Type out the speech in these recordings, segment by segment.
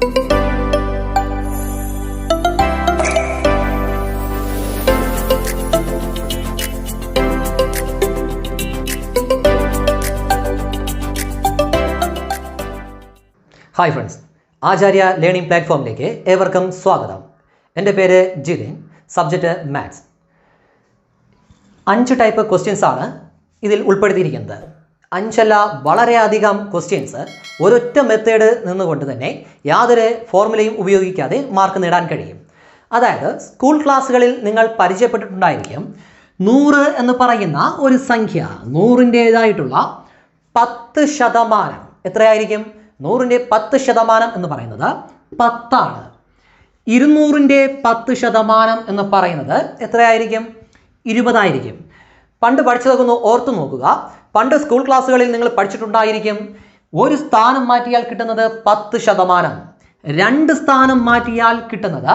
Hi friends Acharya learning പ്ലാറ്റ്ഫോമിലേക്ക് ഏവർക്കും സ്വാഗതം. എന്റെ പേര് ജിതിൻ സബ്ജക്റ്റ് മാത്സ് അഞ്ച് ടൈപ്പ് ക്വസ്റ്റ്യൻസ് ആണ് ഇതിൽ ഉൾപ്പെടുത്തിയിരിക്കുന്നത്. അഞ്ചല്ല വളരെയധികം ക്വസ്റ്റ്യൻസ് ഒരൊറ്റ മെത്തേഡ് നിന്നുകൊണ്ട് തന്നെ യാതൊരു ഫോർമുലയും ഉപയോഗിക്കാതെ മാർക്ക് നേടാൻ കഴിയും. അതായത് സ്കൂൾ ക്ലാസ്സുകളിൽ നിങ്ങൾ പരിചയപ്പെട്ടിട്ടുണ്ടായിരിക്കും നൂറ് എന്ന് പറയുന്ന ഒരു സംഖ്യ നൂറിന്റേതായിട്ടുള്ള പത്ത് ശതമാനം. എത്രയായിരിക്കും? നൂറിന്റെ പത്ത് ശതമാനം എന്ന് പറയുന്നത് പത്താണ്. ഇരുന്നൂറിന്റെ പത്ത് ശതമാനം എന്ന് പറയുന്നത് എത്രയായിരിക്കും? ഇരുപതായിരിക്കും. പണ്ട് പഠിച്ചതൊക്കെ ഒന്ന് ഓർത്തു നോക്കുക. പണ്ട് സ്കൂൾ ക്ലാസ്സുകളിൽ നിങ്ങൾ പഠിച്ചിട്ടുണ്ടായിരിക്കും. ഒരു സ്ഥാനം മാറ്റിയാൽ കിട്ടുന്നത് പത്ത് ശതമാനം. രണ്ട് സ്ഥാനം മാറ്റിയാൽ കിട്ടുന്നത്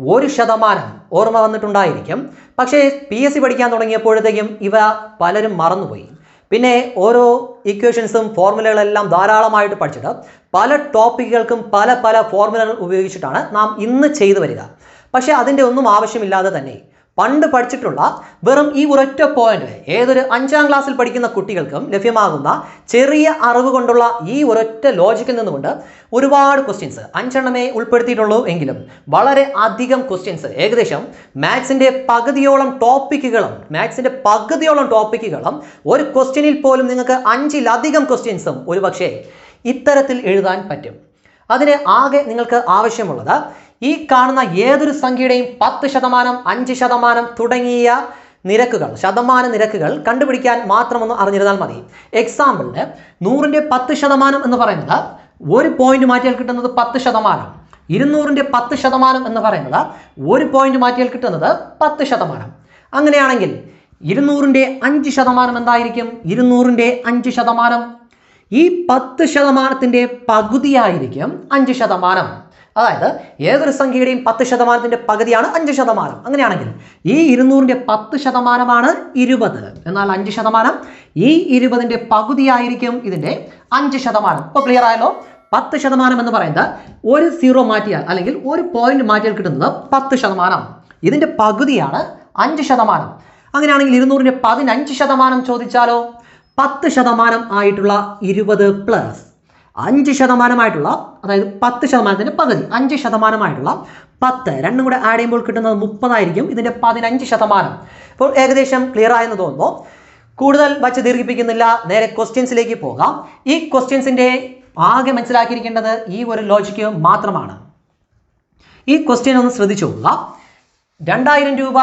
ഒരു ശതമാനം. ഓർമ്മ വന്നിട്ടുണ്ടായിരിക്കും. പക്ഷേ പി എസ് സി പഠിക്കാൻ തുടങ്ങിയപ്പോഴത്തേക്കും ഇവ പലരും മറന്നുപോയി. പിന്നെ ഓരോ ഇക്വേഷൻസും ഫോർമുലകളെല്ലാം ധാരാളമായിട്ട് പഠിച്ചിട്ട് പല ടോപ്പിക്കുകൾക്കും പല പല ഫോർമുലകൾ ഉപയോഗിച്ചിട്ടാണ് നാം ഇന്ന് ചെയ്തു വരിക. പക്ഷേ അതിന്റെ ഒന്നും ആവശ്യമില്ലാതെ തന്നെ പണ്ട് പഠിച്ചിട്ടുള്ള വെറും ഈ ഒരൊറ്റ പോയിന്റ് ഏതൊരു അഞ്ചാം ക്ലാസ്സിൽ പഠിക്കുന്ന കുട്ടികൾക്കും ലഭ്യമാകുന്ന ചെറിയ അറിവ് കൊണ്ടുള്ള ഈ ഒരൊറ്റ ലോജിക്കിൽ നിന്നുകൊണ്ട് ഒരുപാട് ക്വസ്റ്റ്യൻസ് അഞ്ചെണ്ണമേ ഉൾപ്പെടുത്തിയിട്ടുള്ളൂ എങ്കിലും വളരെ അധികം ക്വസ്റ്റ്യൻസ് ഏകദേശം മാത്സിന്റെ പകുതിയോളം ടോപ്പിക്കുകളും മാത്സിന്റെ പകുതിയോളം ടോപ്പിക്കുകളും ഒരു ക്വസ്റ്റ്യനിൽ പോലും നിങ്ങൾക്ക് അഞ്ചിലധികം ക്വസ്റ്റ്യൻസും ഒരുപക്ഷെ ഇത്തരത്തിൽ എഴുതാൻ പറ്റും. അതിന് ആകെ നിങ്ങൾക്ക് ആവശ്യമുള്ളത് ഈ കാണുന്ന ഏതൊരു സംഖ്യയുടെയും പത്ത് ശതമാനം അഞ്ച് ശതമാനം തുടങ്ങിയ നിരക്കുകൾ ശതമാന നിരക്കുകൾ കണ്ടുപിടിക്കാൻ മാത്രമൊന്ന് അറിഞ്ഞിരുന്നാൽ മതി. എക്സാമ്പിളിന് നൂറിന്റെ പത്ത് ശതമാനം എന്ന് പറയുന്നത് ഒരു പോയിന്റ് മാറ്റിയാൽ കിട്ടുന്നത് പത്ത് ശതമാനം. ഇരുന്നൂറിന്റെ പത്ത് ശതമാനം എന്ന് പറയുന്നത് ഒരു പോയിന്റ് മാറ്റിയാൽ കിട്ടുന്നത് പത്ത് ശതമാനം. അങ്ങനെയാണെങ്കിൽ ഇരുന്നൂറിന്റെ അഞ്ച് ശതമാനം എന്തായിരിക്കും? ഇരുന്നൂറിന്റെ അഞ്ച് ശതമാനം. ഈ പത്ത് ശതമാനത്തിന്റെ പകുതിയായിരിക്കും അഞ്ച് ശതമാനം. അതായത് ഏതൊരു സംഖ്യയുടെയും പത്ത് ശതമാനത്തിന്റെ പകുതിയാണ് അഞ്ച് ശതമാനം. അങ്ങനെയാണെങ്കിൽ ഈ ഇരുന്നൂറിന്റെ പത്ത് ശതമാനമാണ് ഇരുപത്. എന്നാൽ അഞ്ച് ശതമാനം ഈ ഇരുപതിന്റെ പകുതിയായിരിക്കും ഇതിന്റെ അഞ്ച് ശതമാനം. ഇപ്പോൾ ക്ലിയർ ആയല്ലോ? പത്ത് ശതമാനം എന്ന് പറയുന്നത് ഒരു സീറോ മാറ്റിയാൽ അല്ലെങ്കിൽ ഒരു പോയിന്റ് മാറ്റിയാൽ കിട്ടുന്നത് പത്ത് ശതമാനം. ഇതിന്റെ പകുതിയാണ് അഞ്ച് ശതമാനം. അങ്ങനെയാണെങ്കിൽ ഇരുന്നൂറിന്റെ പതിനഞ്ച് ശതമാനം ചോദിച്ചാലോ? പത്ത് ശതമാനം ആയിട്ടുള്ള ഇരുപത് പ്ലസ് അഞ്ച് ശതമാനമായിട്ടുള്ള അതായത് പത്ത് ശതമാനത്തിന്റെ പകുതി അഞ്ച് ശതമാനമായിട്ടുള്ള പത്ത് രണ്ടും കൂടെ ആഡ് ചെയ്യുമ്പോൾ കിട്ടുന്നത് മുപ്പതായിരിക്കും. ഇതിന്റെ പതിനഞ്ച് ശതമാനം. അപ്പോൾ ഏകദേശം ക്ലിയർ ആയെന്ന് തോന്നുന്നു. കൂടുതൽ വച്ച് ദീർഘിപ്പിക്കുന്നില്ല. നേരെ ക്വസ്റ്റ്യൻസിലേക്ക് പോകാം. ഈ ക്വസ്റ്റ്യൻസിന്റെ ആകെ മനസ്സിലാക്കിയിരിക്കേണ്ടത് ഈ ഒരു ലോജിക്ക് മാത്രമാണ്. ഈ ക്വസ്റ്റ്യൻ ഒന്ന് ശ്രദ്ധിച്ചു നോക്കുക. രണ്ടായിരം രൂപ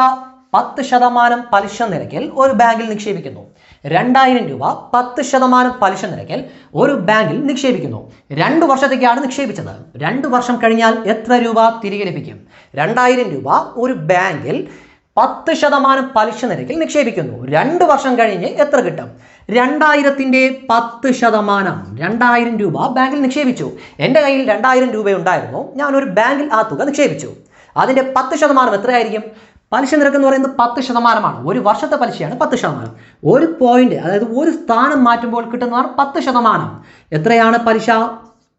പത്ത് ശതമാനം പലിശ നിരക്കിൽ ഒരു ബാങ്കിൽ നിക്ഷേപിക്കുന്നു. രണ്ടായിരം രൂപ പത്ത് ശതമാനം പലിശ നിരക്കിൽ ഒരു ബാങ്കിൽ നിക്ഷേപിക്കുന്നു. രണ്ട് വർഷത്തേക്കാണ് നിക്ഷേപിച്ചത്. രണ്ട് വർഷം കഴിഞ്ഞാൽ എത്ര രൂപ തിരികെ ലഭിക്കും? രണ്ടായിരം രൂപ ഒരു ബാങ്കിൽ പത്ത് ശതമാനം പലിശ നിരക്കിൽ നിക്ഷേപിക്കുന്നു. രണ്ട് വർഷം കഴിഞ്ഞ് എത്ര കിട്ടും? രണ്ടായിരത്തിന്റെ പത്ത് ശതമാനം. രണ്ടായിരം രൂപ ബാങ്കിൽ നിക്ഷേപിച്ചു. എന്റെ കയ്യിൽ രണ്ടായിരം രൂപ ഉണ്ടായിരുന്നു ഞാൻ ഒരു ബാങ്കിൽ ആ തുക നിക്ഷേപിച്ചു. അതിന്റെ പത്ത് ശതമാനം എത്രയായിരിക്കും? പലിശ നിരക്ക് എന്ന് പറയുന്നത് പത്ത് ശതമാനമാണ്. ഒരു വർഷത്തെ പലിശയാണ് പത്ത് ശതമാനം. ഒരു പോയിന്റ് അതായത് ഒരു സ്ഥാനം മാറ്റുമ്പോൾ കിട്ടുന്നതാണ് പത്ത് ശതമാനം. എത്രയാണ് പലിശ?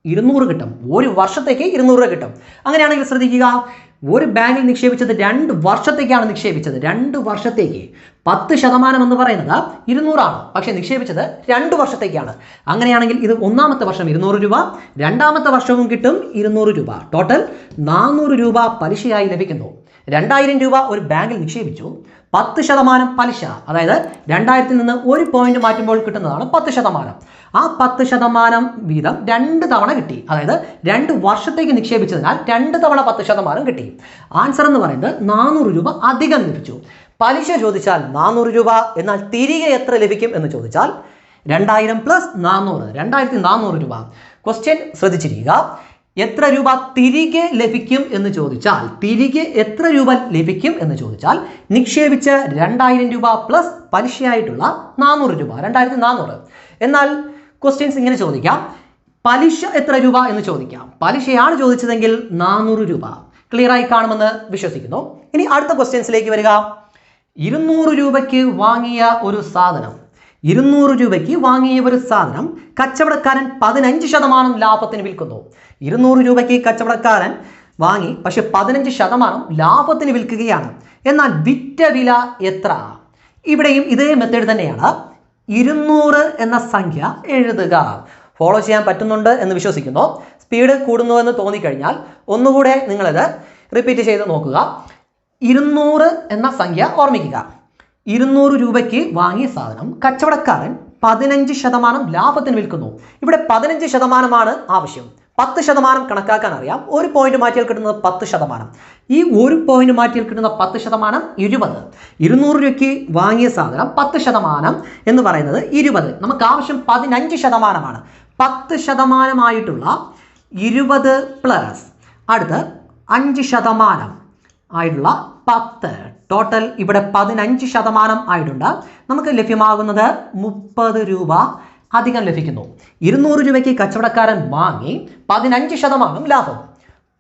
ഇരുന്നൂറ് കിട്ടും. ഒരു വർഷത്തേക്ക് ഇരുന്നൂറ് കിട്ടും. അങ്ങനെയാണെങ്കിൽ ശ്രദ്ധിക്കുക ഒരു ബാങ്കിൽ നിക്ഷേപിച്ചത് രണ്ട് വർഷത്തേക്കാണ് നിക്ഷേപിച്ചത്. രണ്ട് വർഷത്തേക്ക്. പത്ത് ശതമാനം എന്ന് പറയുന്നത് ഇരുന്നൂറാണ്. പക്ഷേ നിക്ഷേപിച്ചത് രണ്ട് വർഷത്തേക്കാണ്. അങ്ങനെയാണെങ്കിൽ ഇത് ഒന്നാമത്തെ വർഷം ഇരുന്നൂറ് രൂപ രണ്ടാമത്തെ വർഷവും കിട്ടും ഇരുന്നൂറ് രൂപ. ടോട്ടൽ നാനൂറ് രൂപ പലിശയായി ലഭിക്കുന്നു. രണ്ടായിരം രൂപ ഒരു ബാങ്കിൽ നിക്ഷേപിച്ചു. പത്ത് ശതമാനം പലിശ. അതായത് രണ്ടായിരത്തിൽ നിന്ന് ഒരു പോയിന്റ് മാറ്റുമ്പോൾ കിട്ടുന്നതാണ് പത്ത് ശതമാനം. ആ പത്ത് ശതമാനം വീതം രണ്ട് തവണ കിട്ടി. അതായത് രണ്ട് വർഷത്തേക്ക് നിക്ഷേപിച്ചതിനാൽ രണ്ട് തവണ പത്ത് ശതമാനം കിട്ടി. ആൻസർ എന്ന് പറയുന്നത് നാനൂറ് രൂപ അധികം ലഭിച്ചു. പലിശ ചോദിച്ചാൽ നാനൂറ് രൂപ എന്നാൽ തിരികെ എത്ര ലഭിക്കും എന്ന് ചോദിച്ചാൽ രണ്ടായിരം പ്ലസ് നാനൂറ്. രണ്ടായിരത്തി നാനൂറ് രൂപ. ക്വസ്റ്റ്യൻ ശ്രദ്ധിച്ചിരിക്കുക. എത്ര രൂപ തിരികെ ലഭിക്കും എന്ന് ചോദിച്ചാൽ തിരികെ എത്ര രൂപ ലഭിക്കും എന്ന് ചോദിച്ചാൽ നിക്ഷേപിച്ച രണ്ടായിരം രൂപ പ്ലസ് പലിശയായിട്ടുള്ള നാനൂറ് രൂപ രണ്ടായിരത്തി നാനൂറ്. എന്നാൽ ക്വസ്റ്റ്യൻസ് ഇങ്ങനെ ചോദിക്കാം. പലിശ എത്ര രൂപ എന്ന് ചോദിക്കാം. പലിശയാണ് ചോദിച്ചതെങ്കിൽ നാനൂറ് രൂപ. ക്ലിയർ ആയി കാണുമെന്ന് വിശ്വസിക്കുന്നു. ഇനി അടുത്ത ക്വസ്റ്റ്യൻസിലേക്ക് വരിക. ഇരുന്നൂറ് രൂപയ്ക്ക് വാങ്ങിയ ഒരു സാധനം ഇരുന്നൂറ് രൂപയ്ക്ക് വാങ്ങിയ ഒരു സാധനം കച്ചവടക്കാരൻ പതിനഞ്ച് ശതമാനം ലാഭത്തിന് വിൽക്കുന്നു. ഇരുന്നൂറ് രൂപയ്ക്ക് കച്ചവടക്കാരൻ വാങ്ങി പക്ഷെ പതിനഞ്ച് ശതമാനം ലാഭത്തിന് വിൽക്കുകയാണ്. എന്നാൽ വിറ്റ വില എത്ര? ഇവിടെയും ഇതേ മെത്തേഡ് തന്നെയാണ്. ഇരുന്നൂറ് എന്ന സംഖ്യ എഴുതുക. ഫോളോ ചെയ്യാൻ പറ്റുന്നുണ്ട് എന്ന് വിശ്വസിക്കുന്നു. സ്പീഡ് കൂടുന്നു എന്ന് തോന്നിക്കഴിഞ്ഞാൽ ഒന്നുകൂടെ നിങ്ങളിത് റിപ്പീറ്റ് ചെയ്ത് നോക്കുക. ഇരുന്നൂറ് എന്ന സംഖ്യ ഓർമ്മിക്കുക. ഇരുന്നൂറ് രൂപയ്ക്ക് വാങ്ങിയ സാധനം കച്ചവടക്കാരൻ പതിനഞ്ച് ശതമാനം ലാഭത്തിന് വിൽക്കുന്നു. ഇവിടെ പതിനഞ്ച് ശതമാനമാണ് ആവശ്യം. പത്ത് ശതമാനം കണക്കാക്കാൻ അറിയാം. ഒരു പോയിന്റ് മാറ്റിയാൽ കിട്ടുന്നത് പത്ത് ശതമാനം. ഈ ഒരു പോയിന്റ് മാറ്റിയാൽ കിട്ടുന്ന പത്ത് ശതമാനം ഇരുപത്. ഇരുന്നൂറ് രൂപയ്ക്ക് വാങ്ങിയ സാധനം പത്ത് ശതമാനം എന്ന് പറയുന്നത് ഇരുപത്. നമുക്ക് ആവശ്യം പതിനഞ്ച് ശതമാനമാണ്. പത്ത് ശതമാനമായിട്ടുള്ള ഇരുപത് പ്ലസ് അടുത്ത് അഞ്ച് ശതമാനം ആയിട്ടുള്ള പത്ത്. ടോട്ടൽ ഇവിടെ പതിനഞ്ച് ശതമാനം ആയിട്ടുണ്ട്. നമുക്ക് ലഭ്യമാകുന്നത് മുപ്പത് രൂപ അധികം ലഭിക്കുന്നു. ഇരുന്നൂറ് രൂപയ്ക്ക് കച്ചവടക്കാരൻ വാങ്ങി പതിനഞ്ച് ശതമാനം ലാഭം.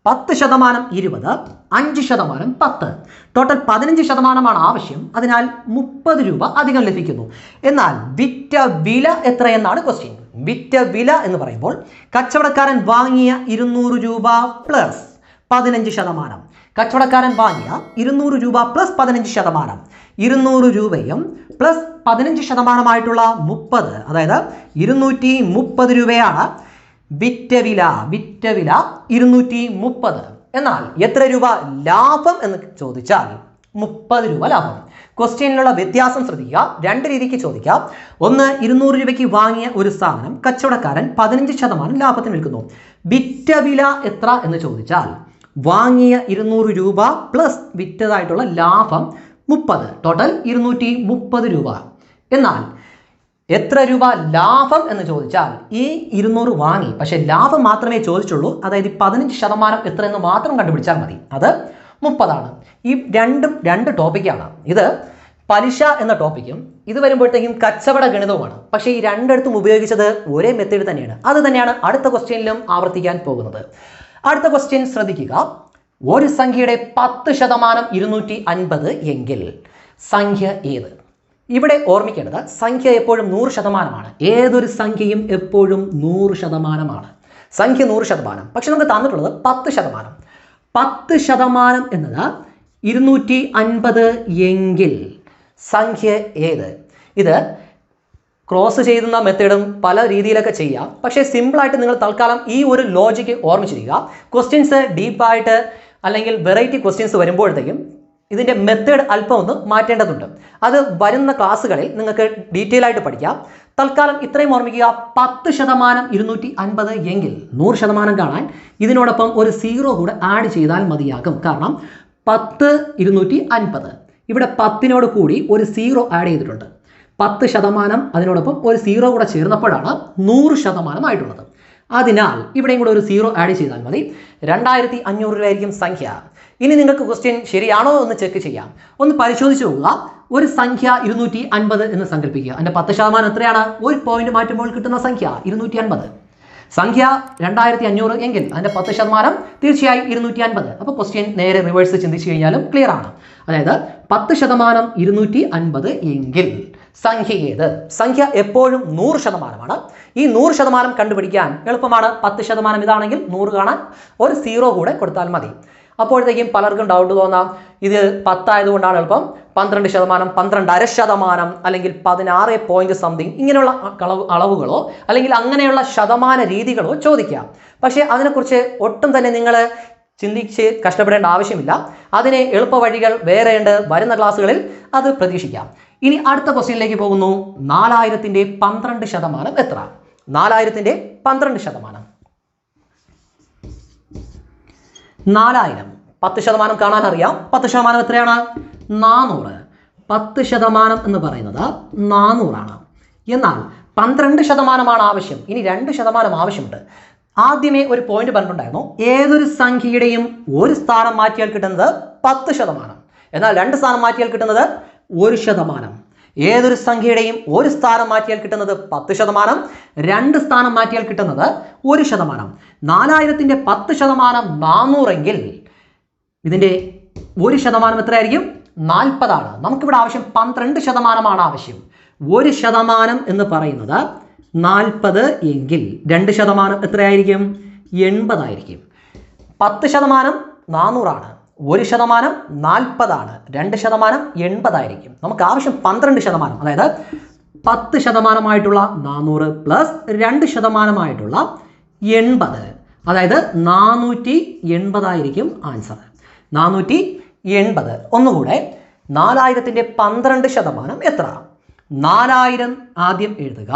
പത്ത് ശതമാനം ഇരുപത് അഞ്ച് ശതമാനം പത്ത്. ടോട്ടൽ പതിനഞ്ച് ശതമാനമാണ് ആവശ്യം. അതിനാൽ മുപ്പത് രൂപ അധികം ലഭിക്കുന്നു. എന്നാൽ വിറ്റ വില എത്രയെന്നാണ് ക്വസ്റ്റ്യൻ വിറ്റ വില എന്ന് പറയുമ്പോൾ കച്ചവടക്കാരൻ വാങ്ങിയ ഇരുന്നൂറ് രൂപ പ്ലസ് പതിനഞ്ച് ശതമാനം. കച്ചവടക്കാരൻ വാങ്ങിയ ഇരുന്നൂറ് രൂപ പ്ലസ് പതിനഞ്ച് ശതമാനം. ഇരുന്നൂറ് രൂപയും പ്ലസ് പതിനഞ്ച് ശതമാനമായിട്ടുള്ള മുപ്പത് അതായത് ഇരുന്നൂറ്റി മുപ്പത് രൂപയാണ് വിറ്റ വില വിറ്റ വില ഇരുന്നൂറ്റി മുപ്പത് എന്നാൽ എത്ര രൂപ ലാഭം എന്ന് ചോദിച്ചാൽ മുപ്പത് രൂപ ലാഭം. ക്വസ്റ്റ്യനിലുള്ള വ്യത്യാസം ശ്രദ്ധിക്കുക. രണ്ട് രീതിക്ക് ചോദിക്കാം. ഒന്ന് ഇരുന്നൂറ് രൂപയ്ക്ക് വാങ്ങിയ ഒരു സാധനം കച്ചവടക്കാരൻ പതിനഞ്ച് ശതമാനം ലാഭത്തിന് വിൽക്കുന്നു. വിറ്റ വില എത്ര എന്ന് ചോദിച്ചാൽ വാങ്ങിയ ഇരുന്നൂറ് രൂപ പ്ലസ് വിറ്റതായിട്ടുള്ള ലാഭം മുപ്പത്. ടോട്ടൽ ഇരുന്നൂറ്റി മുപ്പത് രൂപ. എന്നാൽ എത്ര രൂപ ലാഭം എന്ന് ചോദിച്ചാൽ ഈ ഇരുന്നൂറ് വാങ്ങി. പക്ഷേ ലാഭം മാത്രമേ ചോദിച്ചുള്ളൂ. അതായത് പതിനഞ്ച് ശതമാനം എത്ര എന്ന് മാത്രം കണ്ടുപിടിച്ചാൽ മതി. അത് മുപ്പതാണ്. ഈ രണ്ടും രണ്ട് ടോപ്പിക്കാണ് ഇത് പലിശ എന്ന ടോപ്പിക്കും ഇത് വരുമ്പോഴത്തേക്കും കച്ചവട ഗണിതവുമാണ്. പക്ഷേ ഈ രണ്ടിടത്തും ഉപയോഗിച്ചത് ഒരേ മെത്തേഡ് തന്നെയാണ്. അത് തന്നെയാണ് അടുത്ത ക്വസ്റ്റ്യനിലും ആവർത്തിക്കാൻ പോകുന്നത്. അടുത്ത ക്വസ്റ്റ്യൻ ശ്രദ്ധിക്കുക. ഒരു സംഖ്യയുടെ പത്ത് ശതമാനം ഇരുന്നൂറ്റി അൻപത് എങ്കിൽ സംഖ്യ ഏത്? ഇവിടെ ഓർമ്മിക്കേണ്ടത് സംഖ്യ എപ്പോഴും നൂറ് ശതമാനമാണ്. ഏതൊരു സംഖ്യയും എപ്പോഴും നൂറ് ശതമാനമാണ്. സംഖ്യ നൂറ് ശതമാനം. പക്ഷെ നമുക്ക് തന്നിട്ടുള്ളത് പത്ത് ശതമാനം. പത്ത് ശതമാനം എന്നത് ഇരുന്നൂറ്റി അൻപത് എങ്കിൽ സംഖ്യ ഏത്? ഇത് ക്രോസ് ചെയ്യുന്ന മെത്തേഡും പല രീതിയിലൊക്കെ ചെയ്യാം. പക്ഷേ സിമ്പിളായിട്ട് നിങ്ങൾ തൽക്കാലം ഈ ഒരു ലോജിക്ക് ഓർമ്മിച്ചിരിക്കുക. ക്വസ്റ്റ്യൻസ് ഡീപ്പായിട്ട് അല്ലെങ്കിൽ വെറൈറ്റി ക്വസ്റ്റ്യൻസ് വരുമ്പോഴത്തേക്കും ഇതിന്റെ മെത്തേഡ് അല്പം ഒന്ന് മാറ്റേണ്ടതുണ്ട്. അത് വരുന്ന ക്ലാസ്സുകളിൽ നിങ്ങൾക്ക് ഡീറ്റെയിൽ ആയിട്ട് പഠിക്കാം. തൽക്കാലം ഇത്രയും ഓർമ്മിക്കുക. പത്ത് ശതമാനം ഇരുന്നൂറ്റി അൻപത് എങ്കിൽ നൂറ് ശതമാനം കാണാൻ ഇതിനോടൊപ്പം ഒരു സീറോ കൂടെ ആഡ് ചെയ്താൽ മതിയാകും. കാരണം പത്ത് ഇരുന്നൂറ്റി അൻപത് ഇവിടെ പത്തിനോട് കൂടി ഒരു സീറോ ആഡ് ചെയ്തിട്ടുണ്ട്. പത്ത് ശതമാനം അതിനോടൊപ്പം ഒരു സീറോ കൂടെ ചേർന്നപ്പോഴാണ് നൂറ് ശതമാനമായിട്ടുള്ളത് അതിനാൽ ഇവിടെയും കൂടെ ഒരു സീറോ ആഡ് ചെയ്താൽ മതി. രണ്ടായിരത്തി അഞ്ഞൂറ് രൂപയായിരിക്കും സംഖ്യ. ഇനി നിങ്ങൾക്ക് ക്വസ്റ്റ്യൻ ശരിയാണോ എന്ന് ചെക്ക് ചെയ്യാം. ഒന്ന് പരിശോധിച്ച് നോക്കുക. ഒരു സംഖ്യ ഇരുന്നൂറ്റി അൻപത് എന്ന് സങ്കല്പിക്കുക അതിന്റെ പത്ത് ശതമാനം എത്രയാണ്? ഒരു പോയിന്റ് മാറ്റുമ്പോൾ കിട്ടുന്ന സംഖ്യ ഇരുന്നൂറ്റി അൻപത് സംഖ്യ രണ്ടായിരത്തി അഞ്ഞൂറ് എങ്കിൽ അതിന്റെ പത്ത് ശതമാനം തീർച്ചയായും ഇരുന്നൂറ്റി അൻപത് അപ്പോൾ ക്വസ്റ്റ്യൻ നേരെ റിവേഴ്സ് ചിന്തിച്ചു കഴിഞ്ഞാലും ക്ലിയർ ആണ്. അതായത് പത്ത് ശതമാനം ഇരുന്നൂറ്റി അൻപത് എങ്കിൽ സംഖ്യ ഏത് സംഖ്യ എപ്പോഴും നൂറ് ശതമാനമാണ്. ഈ നൂറ് ശതമാനം കണ്ടുപിടിക്കാൻ എളുപ്പമാണ്. പത്ത് ശതമാനം ഇതാണെങ്കിൽ നൂറ് കാണാൻ ഒരു സീറോ കൂടെ കൊടുത്താൽ മതി. അപ്പോഴത്തേക്കും പലർക്കും ഡൗട്ട് തോന്നാം. ഇത് പത്തായതുകൊണ്ടാണ് എളുപ്പം. പന്ത്രണ്ട് ശതമാനം പന്ത്രണ്ടര ശതമാനം അല്ലെങ്കിൽ പതിനാറ് പോയിന്റ് സംതിങ് ഇങ്ങനെയുള്ള അളവ് അളവുകളോ അല്ലെങ്കിൽ അങ്ങനെയുള്ള ശതമാന രീതികളോ ചോദിക്കാം. പക്ഷേ അതിനെക്കുറിച്ച് ഒട്ടും തന്നെ നിങ്ങൾ ചിന്തിച്ച് കഷ്ടപ്പെടേണ്ട ആവശ്യമില്ല. അതിനെ എളുപ്പ വഴികൾ വേറെയുണ്ട്. വരുന്ന ക്ലാസ്സുകളിൽ അത് പ്രതീക്ഷിക്കാം. ഇനി അടുത്ത ക്വസ്റ്റ്യനിലേക്ക് പോകുന്നു. നാലായിരത്തിന്റെ പന്ത്രണ്ട് ശതമാനം എത്ര? നാലായിരത്തിന്റെ പന്ത്രണ്ട് ശതമാനം. നാലായിരം. പത്ത് ശതമാനം കാണാൻ അറിയാം. പത്ത് ശതമാനം എത്രയാണ്? നാനൂറ്. പത്ത് ശതമാനം എന്ന് പറയുന്നത് നാനൂറാണ്. എന്നാൽ പന്ത്രണ്ട് ശതമാനമാണ് ആവശ്യം. ഇനി രണ്ട് ശതമാനം ആവശ്യമുണ്ട്. ആദ്യമേ ഒരു പോയിന്റ് പറഞ്ഞിട്ടുണ്ടായിരുന്നു. ഏതൊരു സംഖ്യയുടെയും ഒരു സ്ഥാനം മാറ്റിയാൽ കിട്ടുന്നത് പത്ത് ശതമാനം. എന്നാൽ രണ്ട് സ്ഥാനം മാറ്റിയാൽ കിട്ടുന്നത് ഒരു ശതമാനം. ഏതൊരു സംഖ്യയുടെയും ഒരു സ്ഥാനം മാറ്റിയാൽ കിട്ടുന്നത് പത്ത് ശതമാനം രണ്ട് സ്ഥാനം മാറ്റിയാൽ കിട്ടുന്നത് ഒരു ശതമാനം. നാലായിരത്തിന്റെ പത്ത് ശതമാനം നാനൂറെങ്കിൽ ഇതിന്റെ ഒരു ശതമാനം എത്രയായിരിക്കും? നാൽപ്പതാണ്. നമുക്കിവിടെ ആവശ്യം പന്ത്രണ്ട് ശതമാനമാണ് ആവശ്യം. ഒരു ശതമാനം എന്ന് പറയുന്നത് നാൽപ്പത് എങ്കിൽ രണ്ട് ശതമാനം എത്രയായിരിക്കും? എൺപതായിരിക്കും. പത്ത് ശതമാനം നാനൂറാണ് ഒരു ശതമാനം നാൽപ്പതാണ്. രണ്ട് ശതമാനം എൺപതായിരിക്കും. നമുക്ക് ആവശ്യം പന്ത്രണ്ട് ശതമാനം അതായത് പത്ത് ശതമാനമായിട്ടുള്ള നാനൂറ് പ്ലസ് രണ്ട് ശതമാനമായിട്ടുള്ള എൺപത്. അതായത് നാനൂറ്റി എൺപതായിരിക്കും ആൻസർ നാനൂറ്റി എൺപത്. ഒന്നുകൂടെ നാലായിരത്തിന്റെ പന്ത്രണ്ട് ശതമാനം എത്ര? നാലായിരം ആദ്യം എഴുതുക.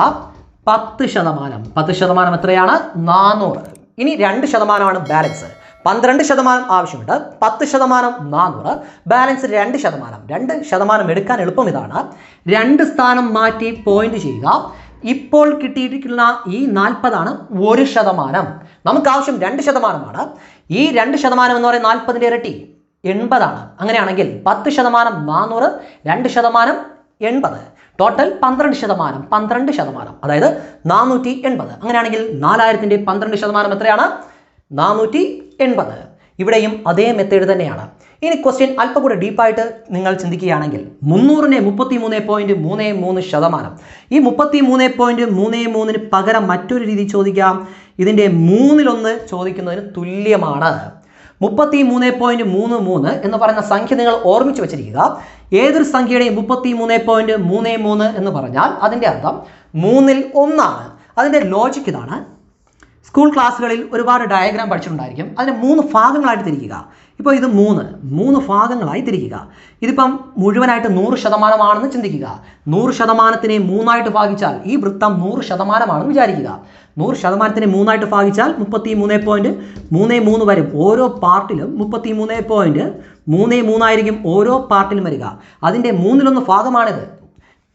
പത്ത് ശതമാനം. പത്ത് ശതമാനം എത്രയാണ്? നാനൂറ്. ഇനി രണ്ട് ശതമാനമാണ് ബാലൻസ് പന്ത്രണ്ട് ശതമാനം ആവശ്യമുണ്ട് പത്ത് ശതമാനം നാനൂറ് ബാലൻസ് രണ്ട് ശതമാനം. രണ്ട് ശതമാനം എടുക്കാൻ എളുപ്പം ഇതാണ്. രണ്ട് സ്ഥാനം മാറ്റി പോയിന്റ് ചെയ്യുക. ഇപ്പോൾ കിട്ടിയിരിക്കുന്ന ഈ നാൽപ്പതാണ് ഒരു ശതമാനം. നമുക്ക് ആവശ്യം രണ്ട് ശതമാനമാണ്. ഈ രണ്ട് ശതമാനം എന്ന് പറയുന്നത് നാൽപ്പതിന്റെ ഇരട്ടി എൺപതാണ്. അങ്ങനെയാണെങ്കിൽ പത്ത് ശതമാനം നാനൂറ് രണ്ട് ശതമാനം എൺപത്. ടോട്ടൽ പന്ത്രണ്ട് ശതമാനം പന്ത്രണ്ട് ശതമാനം. അതായത് നാനൂറ്റി എൺപത്. അങ്ങനെയാണെങ്കിൽ നാലായിരത്തിന്റെ പന്ത്രണ്ട് ശതമാനം എത്രയാണ്? നാനൂറ്റി എൺപത്. ഇവിടെയും അതേ മെത്തേഡ് തന്നെയാണ്. ഇനി ക്വസ്റ്റ്യൻ അല്പം കൂടെ ഡീപ്പായിട്ട് നിങ്ങൾ ചിന്തിക്കുകയാണെങ്കിൽ മുന്നൂറിനെ മുപ്പത്തി മൂന്ന് പോയിന്റ് മൂന്ന് മൂന്ന് ശതമാനം. ഈ മുപ്പത്തി മൂന്ന് പോയിന്റ് മൂന്ന് മൂന്നിന് പകരം മറ്റൊരു രീതി ചോദിക്കാം. ഇതിന്റെ മൂന്നിലൊന്ന് ചോദിക്കുന്നതിന് തുല്യമാണ്. മുപ്പത്തി മൂന്ന് പോയിന്റ് മൂന്ന് മൂന്ന് എന്ന് പറയുന്ന സംഖ്യ നിങ്ങൾ ഓർമ്മിച്ച് വെച്ചിരിക്കുക. ഏതൊരു സംഖ്യയുടെയും മുപ്പത്തി മൂന്ന് പോയിന്റ് മൂന്ന് മൂന്ന് എന്ന് പറഞ്ഞാൽ അതിന്റെ അർത്ഥം മൂന്നിൽ ഒന്നാണ്. അതിന്റെ ലോജിക് ഇതാണ്. സ്കൂൾ ക്ലാസ്സുകളിൽ ഒരുപാട് ഡയഗ്രാം പഠിച്ചിട്ടുണ്ടായിരിക്കും. അതിനെ മൂന്ന് ഭാഗങ്ങളായിട്ട് തിരിക്കുക. ഇപ്പോൾ ഇത് മൂന്ന്. മൂന്ന് ഭാഗങ്ങളായി തിരിക്കുക. ഇതിപ്പം മുഴുവനായിട്ട് നൂറ് ശതമാനമാണെന്ന് ചിന്തിക്കുക. നൂറ് ശതമാനത്തിനെ മൂന്നായിട്ട് ഭാഗിച്ചാൽ ഈ വൃത്തം നൂറ് ശതമാനമാണെന്ന് വിചാരിക്കുക. നൂറ് ശതമാനത്തിനെ മൂന്നായിട്ട് ഭാഗിച്ചാൽ മുപ്പത്തി മൂന്ന് പോയിന്റ് മൂന്ന് മൂന്ന് വരും. ഓരോ പാർട്ടിലും മുപ്പത്തി മൂന്ന് പോയിന്റ് മൂന്ന് മൂന്നായിരിക്കും ഓരോ പാർട്ടിലും വരിക. അതിന്റെ മൂന്നിലൊന്ന് ഭാഗമാണിത്.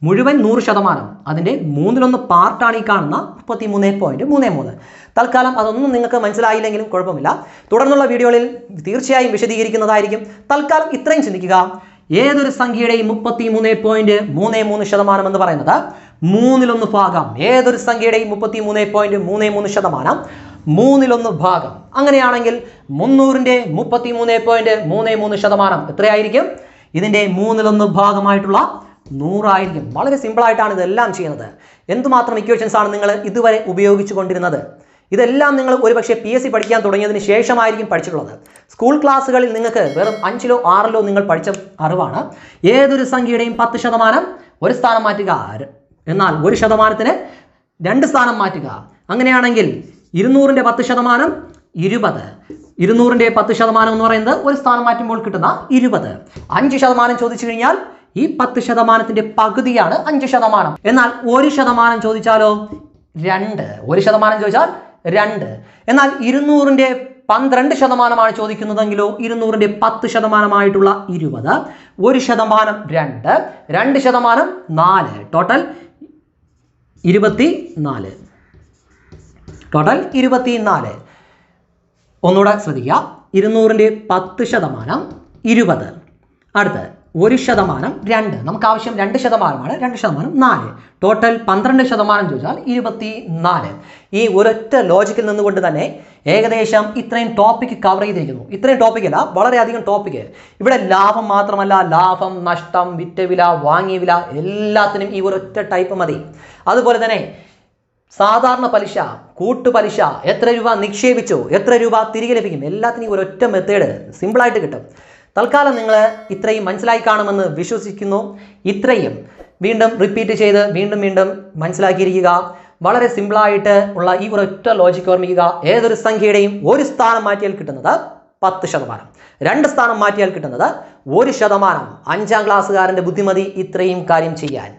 മുഴുവൻ നൂറ് ശതമാനം. അതിന്റെ മൂന്നിലൊന്ന് പാർട്ടാണ് ഈ കാണുന്ന മുപ്പത്തി മൂന്ന് പോയിന്റ് മൂന്ന് മൂന്ന് തൽക്കാലം അതൊന്നും നിങ്ങൾക്ക് മനസ്സിലായില്ലെങ്കിലും കുഴപ്പമില്ല. തുടർന്നുള്ള വീഡിയോകളിൽ തീർച്ചയായും വിശദീകരിക്കുന്നതായിരിക്കും. തൽക്കാലം ഇത്രയും ചിന്തിക്കുക. ഏതൊരു സംഖ്യയുടെയും മുപ്പത്തി മൂന്ന് പോയിന്റ് മൂന്ന് മൂന്ന് ശതമാനം എന്ന് പറയുന്നത് മൂന്നിലൊന്ന് ഭാഗം. ഏതൊരു സംഖ്യയുടെയും മുപ്പത്തി മൂന്ന് പോയിന്റ് മൂന്ന് മൂന്ന് ശതമാനം മൂന്നിലൊന്ന് ഭാഗം. അങ്ങനെയാണെങ്കിൽ മുന്നൂറിന്റെ മുപ്പത്തി മൂന്ന് പോയിന്റ് മൂന്ന് മൂന്ന് ശതമാനം എത്രയായിരിക്കും? ഇതിന്റെ മൂന്നിലൊന്ന് ഭാഗമായിട്ടുള്ള നൂറായിരിക്കും വളരെ സിമ്പിളായിട്ടാണ് ഇതെല്ലാം ചെയ്യുന്നത്. എന്തുമാത്രം ഇക്വേഷൻസ് ആണ് നിങ്ങൾ ഇതുവരെ ഉപയോഗിച്ചു കൊണ്ടിരുന്നത്? ഇതെല്ലാം നിങ്ങൾ ഒരുപക്ഷെ പി എസ് സി പഠിക്കാൻ തുടങ്ങിയതിന് ശേഷമായിരിക്കും പഠിച്ചിട്ടുള്ളത്. സ്കൂൾ ക്ലാസ്സുകളിൽ നിങ്ങൾക്ക് വെറും അഞ്ചിലോ ആറിലോ നിങ്ങൾ പഠിച്ച അറിവാണ്. ഏതൊരു സംഖ്യയുടെയും പത്ത് ശതമാനം ഒരു സ്ഥാനം മാറ്റുക. എന്നാൽ ഒരു ശതമാനത്തിന് രണ്ട് സ്ഥാനം മാറ്റുക. അങ്ങനെയാണെങ്കിൽ ഇരുന്നൂറിന്റെ പത്ത് ശതമാനം ഇരുപത്. ഇരുന്നൂറിന്റെ പത്ത് ശതമാനം എന്ന് പറയുന്നത് ഒരു സ്ഥാനം മാറ്റുമ്പോൾ കിട്ടുന്ന ഇരുപത്. അഞ്ച് ശതമാനം ചോദിച്ചു കഴിഞ്ഞാൽ ഈ പത്ത് ശതമാനത്തിന്റെ പകുതിയാണ് അഞ്ച് ശതമാനം. എന്നാൽ ഒരു ശതമാനം ചോദിച്ചാലോ? രണ്ട്. ഒരു ശതമാനം ചോദിച്ചാൽ രണ്ട്. എന്നാൽ ഇരുന്നൂറിന്റെ പന്ത്രണ്ട് ശതമാനമാണ് ചോദിക്കുന്നതെങ്കിലോ ഇരുന്നൂറിന്റെ പത്ത് ശതമാനമായിട്ടുള്ള ഇരുപത്. ഒരു ശതമാനം രണ്ട്. രണ്ട് ശതമാനം നാല്. ടോട്ടൽ ഇരുപത്തി നാല് ടോട്ടൽ ഇരുപത്തി നാല് ഒന്നുകൂടെ ശ്രദ്ധിക്കുക. ഇരുന്നൂറിന്റെ പത്ത് ശതമാനം ഇരുപത്. അടുത്ത് ഒരു ശതമാനം രണ്ട്. നമുക്ക് ആവശ്യം രണ്ട് ശതമാനമാണ്. രണ്ട് ശതമാനം നാല്. ടോട്ടൽ പന്ത്രണ്ട് ശതമാനം ചോദിച്ചാൽ ഇരുപത്തി നാല് ഈ ഒരൊറ്റ ലോജിക്കിൽ നിന്നുകൊണ്ട് തന്നെ ഏകദേശം ഇത്രയും ടോപ്പിക്ക് കവർ ചെയ്തിരിക്കുന്നു. ഇത്രയും ടോപ്പിക് അല്ല വളരെയധികം ടോപ്പിക് ഇവിടെ ലാഭം മാത്രമല്ല ലാഭം നഷ്ടം വിറ്റ വില വാങ്ങിയ വില എല്ലാത്തിനും ഈ ഒരൊറ്റ ടൈപ്പ് മതി. അതുപോലെ തന്നെ സാധാരണ പലിശ കൂട്ടുപലിശ എത്ര രൂപ നിക്ഷേപിച്ചു എത്ര രൂപ തിരികെ ലഭിക്കും എല്ലാത്തിനും ഒരൊറ്റ മെത്തേഡ് സിമ്പിളായിട്ട് കിട്ടും. തൽക്കാലം നിങ്ങൾ ഇത്രയും മനസ്സിലായി കാണുമെന്ന് വിശ്വസിക്കുന്നു. ഇത്രയും വീണ്ടും റിപ്പീറ്റ് ചെയ്ത് വീണ്ടും വീണ്ടും മനസ്സിലാക്കിയിരിക്കുക. വളരെ സിമ്പിളായിട്ട് ഉള്ള ഈ ഒരൊറ്റ ലോജിക്ക് ഓർമ്മിക്കുക. ഏതൊരു സംഖ്യയുടെയും ഒരു സ്ഥാനം മാറ്റിയാൽ കിട്ടുന്നത് പത്ത് ശതമാനം. രണ്ട് സ്ഥാനം മാറ്റിയാൽ കിട്ടുന്നത് ഒരു ശതമാനം. അഞ്ചാം ക്ലാസ്സുകാരന്റെ ബുദ്ധിമതി ഇത്രയും കാര്യം ചെയ്യാൻ.